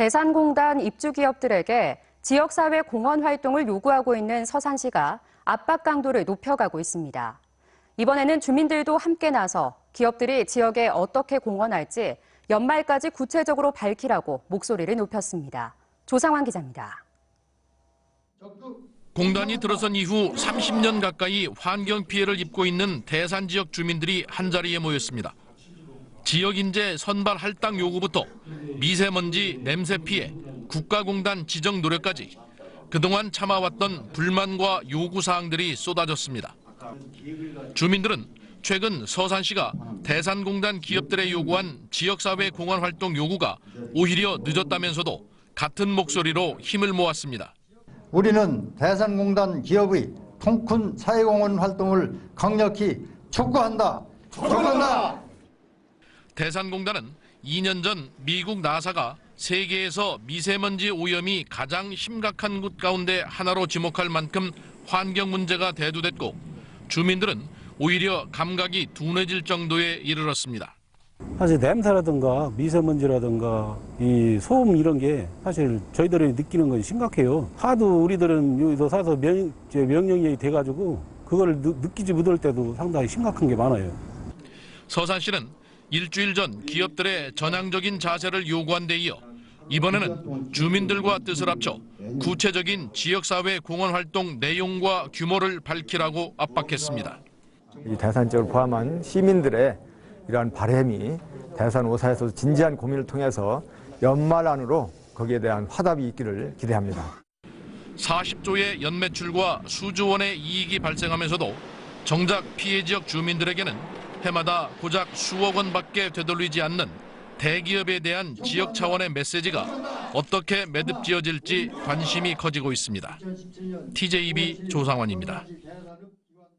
대산공단 입주 기업들에게 지역사회 공헌 활동을 요구하고 있는 서산시가 압박 강도를 높여가고 있습니다. 이번에는 주민들도 함께 나서 기업들이 지역에 어떻게 공헌할지 연말까지 구체적으로 밝히라고 목소리를 높였습니다. 조상환 기자입니다. 공단이 들어선 이후 30년 가까이 환경 피해를 입고 있는 대산 지역 주민들이 한자리에 모였습니다. 지역 인재 선발 할당 요구부터 미세먼지 냄새 피해, 국가공단 지정 노력까지 그동안 참아왔던 불만과 요구 사항들이 쏟아졌습니다. 주민들은 최근 서산시가 대산공단 기업들에 요구한 지역사회 공헌 활동 요구가 오히려 늦었다면서도 같은 목소리로 힘을 모았습니다. 우리는 대산공단 기업의 통큰 사회공헌 활동을 강력히 촉구한다. 촉구한다. 대산공단은 2년 전 미국 나사가 세계에서 미세먼지 오염이 가장 심각한 곳 가운데 하나로 지목할 만큼 환경 문제가 대두됐고 주민들은 오히려 감각이 둔해질 정도에 이르렀습니다. 사실 냄새라든가 미세먼지라든가 이 소음 이런 게 사실 저희들이 느끼는 건 심각해요. 하도 우리들은 여기서 사서 명, 명령이 돼가지고 그걸 느, 느끼지 못할 때도 상당히 심각한 게 많아요. 서산시는 일주일 전 기업들의 전향적인 자세를 요구한 데 이어 이번에는 주민들과 뜻을 합쳐 구체적인 지역사회 공헌 활동 내용과 규모를 밝히라고 압박했습니다. 이 대산 지역을 포함한 시민들의 이러한 바램이 대산 오사에서 진지한 고민을 통해서 연말 안으로 거기에 대한 화답이 있기를 기대합니다. 40조의 연매출과 수조 원의 이익이 발생하면서도 정작 피해 지역 주민들에게는 해마다 고작 수억 원밖에 되돌리지 않는 대기업에 대한 지역 차원의 메시지가 어떻게 매듭지어질지 관심이 커지고 있습니다. TJB 조상원입니다.